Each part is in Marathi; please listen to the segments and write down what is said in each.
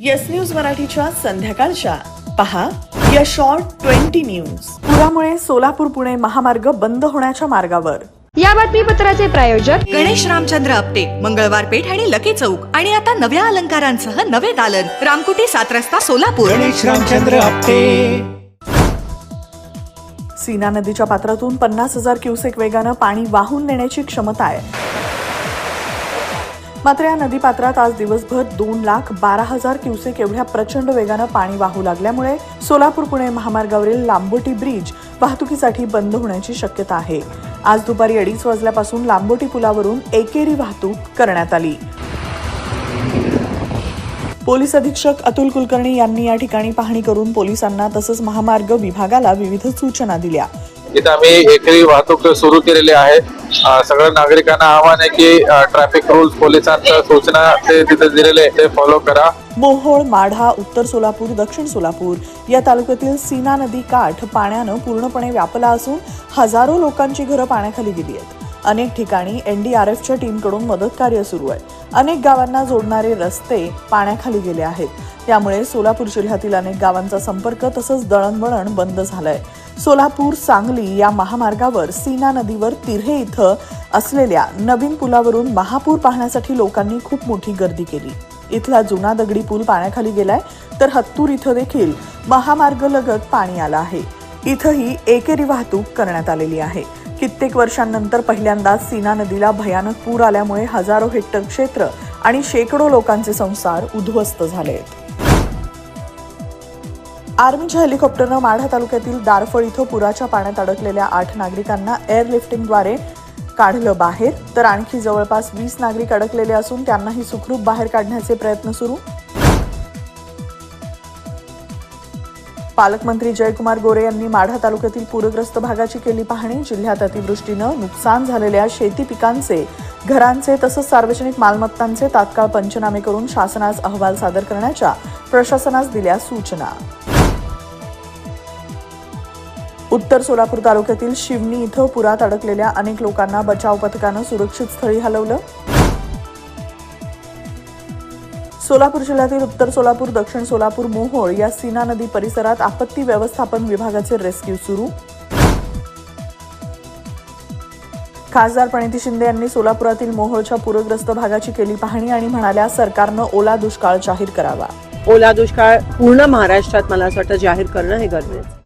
येस न्यूज मराठीच्या संध्याकाळच्या. पहा या शॉर्ट ट्वेंटी न्यूज पुरामुळे सोलापूर पुणे महामार्ग बंद होण्याच्या मार्गावर. या बातमीपत्राचे प्रायोजक गणेश रामचंद्र आपटे मंगळवार पेठ आणि लकी चौक. आणि आता नव्या अलंकारांसह नवे दालन. रामकुटी सात रस्ता सोलापूर. गणेश रामचंद्र आपटे. सीना नदीच्या पात्रातून पन्नास हजार क्युसेक वेगानं पाणी वाहून नेण्याची क्षमता आहे. मात्र या नदीपात्रात आज दिवसभर दोन लाख बारा हजार क्युसेक एवढ्या प्रचंड वेगानं पाणी वाहू लागल्यामुळे सोलापूर पुणे महामार्गावरील लांबोटी ब्रिज वाहतुकीसाठी बंद होण्याची शक्यता आहे. आज दुपारी अडीच वाजल्यापासून लांबोटी पुलावरून एकेरी वाहतूक करण्यात आली. पोलीस अधीक्षक अतुल कुलकर्णी यांनी या ठिकाणी पाहणी करून पोलिसांना तसंच महामार्ग विभागाला विविध सूचना दिल्या. इथं आम्ही एकरी वाहतूक सुरू केलेली आहे. सगळ्या नागरिकांना आव्हान आहे की ट्रॅफिक रूल्स पोलिसांच्या सूचना ते तिथे दिलेले ते फॉलो करा. मोहोळ माढा उत्तर सोलापूर दक्षिण सोलापूर या तालुक्यातील सीना नदी काठ पाण्यानं पूर्णपणे व्यापला असून हजारो लोकांची घरं पाण्याखाली गेली आहेत. अनेक ठिकाणी एनडीआरएफच्या टीमकडून मदत कार्य सुरू आहे. अनेक गावांना जोडणारे रस्ते पाण्याखाली गेले आहेत. त्यामुळे सोलापूर जिल्ह्यातील अनेक गावांचा संपर्क तसंच दळणवळण बंद झालंय. सोलापूर सांगली या महामार्गावर सीना नदीवर तिऱ्हे इथं असलेल्या नवीन पुलावरून महापूर पाहण्यासाठी लोकांनी खूप मोठी गर्दी केली. इथला जुना दगडी पूल पाण्याखाली गेलाय तर हत्तूर इथं देखील महामार्ग लगत पाणी आलं आहे. इथंही एकेरी वाहतूक करण्यात आलेली आहे. कित्येक वर्षांनंतर पहिल्यांदाच सीना नदीला भयानक पूर आल्यामुळे हजारो हेक्टर क्षेत्र आणि शेकडो लोकांचे संसार उद्ध्वस्त झाले आहेत आर्मीच्या हेलिकॉप्टरनं माढा तालुक्यातील दारफळ इथं पुराच्या पाण्यात अडकलेल्या आठ नागरिकांना एअरलिफ्टिंगद्वारे काढलं बाहेर तर आणखी जवळपास वीस नागरिक अडकलेले असून त्यांनाही सुखरूप बाहेर काढण्याचे प्रयत्न सुरू. पालकमंत्री जयकुमार गोरे यांनी माढा तालुक्यातील पूरग्रस्त भागाची केली पाहणी. जिल्ह्यात अतिवृष्टीनं नुकसान झालेल्या शेती पिकांचे घरांचे तसंच सार्वजनिक मालमत्तांचे तात्काळ पंचनामे करून शासनास अहवाल सादर करण्याच्या प्रशासनास दिल्या सूचना. उत्तर सोलापूर तालुक्यातील शिवनी इथं पुरात अडकलेल्या अनेक लोकांना बचाव पथकानं सुरक्षित स्थळी हलवलं. सोलापूर जिल्ह्यातील उत्तर सोलापूर दक्षिण सोलापूर मोहोळ या सीना नदी परिसरात आपत्ती व्यवस्थापन विभागाचे रेस्क्यू सुरू. खासदार प्रणिती शिंदे यांनी सोलापुरातील मोहोळच्या पूरग्रस्त भागाची केली पाहणी आणि म्हणाल्या सरकारनं ओला दुष्काळ जाहीर करावा. ओला दुष्काळ पूर्ण महाराष्ट्रात मला असं वाटतं जाहीर करणं हे गरजेचं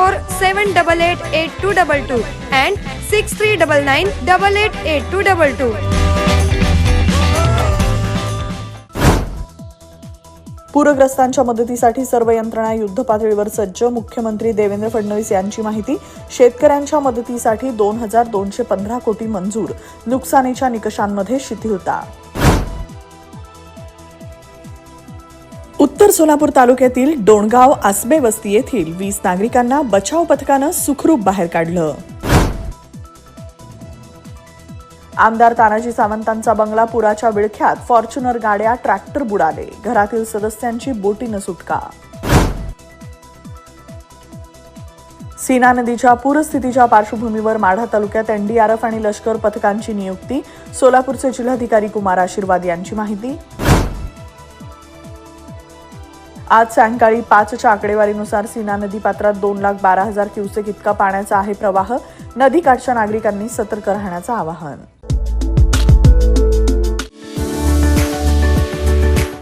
four seven double eight eight two double two and six three double nine double eight eight two double two. पूरग्रस्तांच्या मदतीसाठी सर्व यंत्रणा युद्ध पातळीवर सज्ज मुख्यमंत्री देवेंद्र फडणवीस यांची माहिती. शेतकऱ्यांच्या मदतीसाठी दोन हजार दोनशे पंधरा कोटी मंजूर. नुकसानीच्या निकषांमध्ये शिथिलता. उत्तर सोलापूर तालुक्यातील डोणगाव आसबे वस्ती येथील वीस नागरिकांना बचाव पथकानं सुखरूप बाहेर काढलं. आमदार तानाजी सावंतांचा बंगला पुराच्या विळख्यात फॉर्च्युनर गाड्या ट्रॅक्टर बुडाले. घरातील सदस्यांची बोटीनं सुटका. सीना नदीच्या पूरस्थितीच्या पार्श्वभूमीवर माढा तालुक्यात एनडीआरएफ आणि लष्कर पथकांची नियुक्ती. सोलापूरचे जिल्हाधिकारी कुमार आशीर्वाद यांची माहिती. आज सायंकाळी पाचच्या आकडेवारीनुसार सीना नदी पात्रात दोन लाख बारा हजार क्युसेक इतका पाण्याचा आहे प्रवाह. नदीकाठच्या नागरिकांनी सतर्क राहण्याचं आवाहन.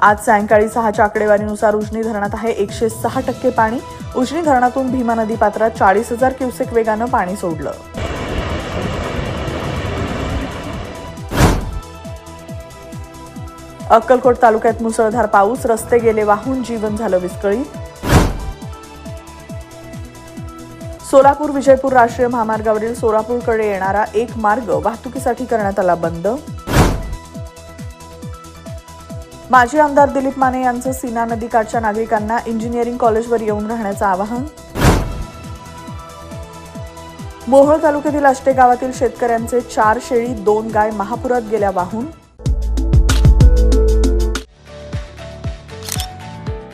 आज सायंकाळी सहाच्या आकडेवारीनुसार उजनी धरणात आहे एकशे सहा टक्के पाणी. उजनी धरणातून भीमा नदी पात्रात चाळीस हजार क्युसेक वेगानं पाणी सोडलं. अक्कलकोट तालुक्यात मुसळधार पाऊस रस्ते गेले वाहून जीवन झालं विस्कळीत. सोलापूर विजयपूर राष्ट्रीय महामार्गावरील सोलापूरकडे येणारा एक मार्ग वाहतुकीसाठी करण्यात आला बंद. माजी आमदार दिलीप माने यांचं सीना नदीकाठच्या नागरिकांना इंजिनिअरिंग कॉलेजवर येऊन राहण्याचं आवाहन. मोहोळ तालुक्यातील आष्टे गावातील शेतकऱ्यांचे चार शेळी दोन गाय महापुरात गेल्या वाहून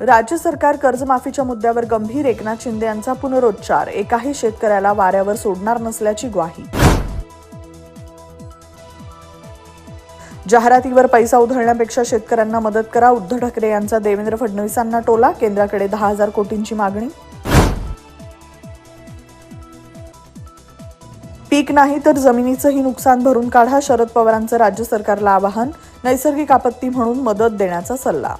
राज्य सरकार कर्जमाफीच्या मुद्द्यावर गंभीर एकनाथ शिंदे यांचा पुनरुच्चार. एकाही शेतकऱ्याला वाऱ्यावर सोडणार नसल्याची ग्वाही. जाहिरातीवर पैसा उधळण्यापेक्षा शेतकऱ्यांना मदत करा उद्धव ठाकरे यांचा देवेंद्र फडणवीसांना टोला केंद्राकडे दहा हजार कोटींची मागणी. पीक नाही तर जमिनीचंही नुकसान भरून काढा शरद पवारांचं राज्य सरकारला आवाहन. नैसर्गिक आपत्ती म्हणून मदत देण्याचा सल्ला.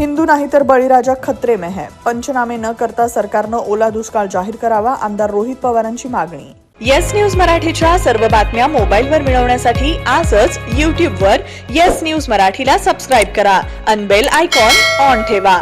हिंदू नाही तर बळीराजा खत्रे में है पंचनामे न करता सरकारनं ओला दुष्काळ जाहीर करावा आमदार रोहित पवारांची मागणी. येस न्यूज मराठीच्या सर्व बातम्या मोबाईलवर मिळवण्यासाठी आजच यूट्यूबवर येस न्यूज मराठीला सबस्क्राईब करा अनबेल आयकॉन ऑन ठेवा.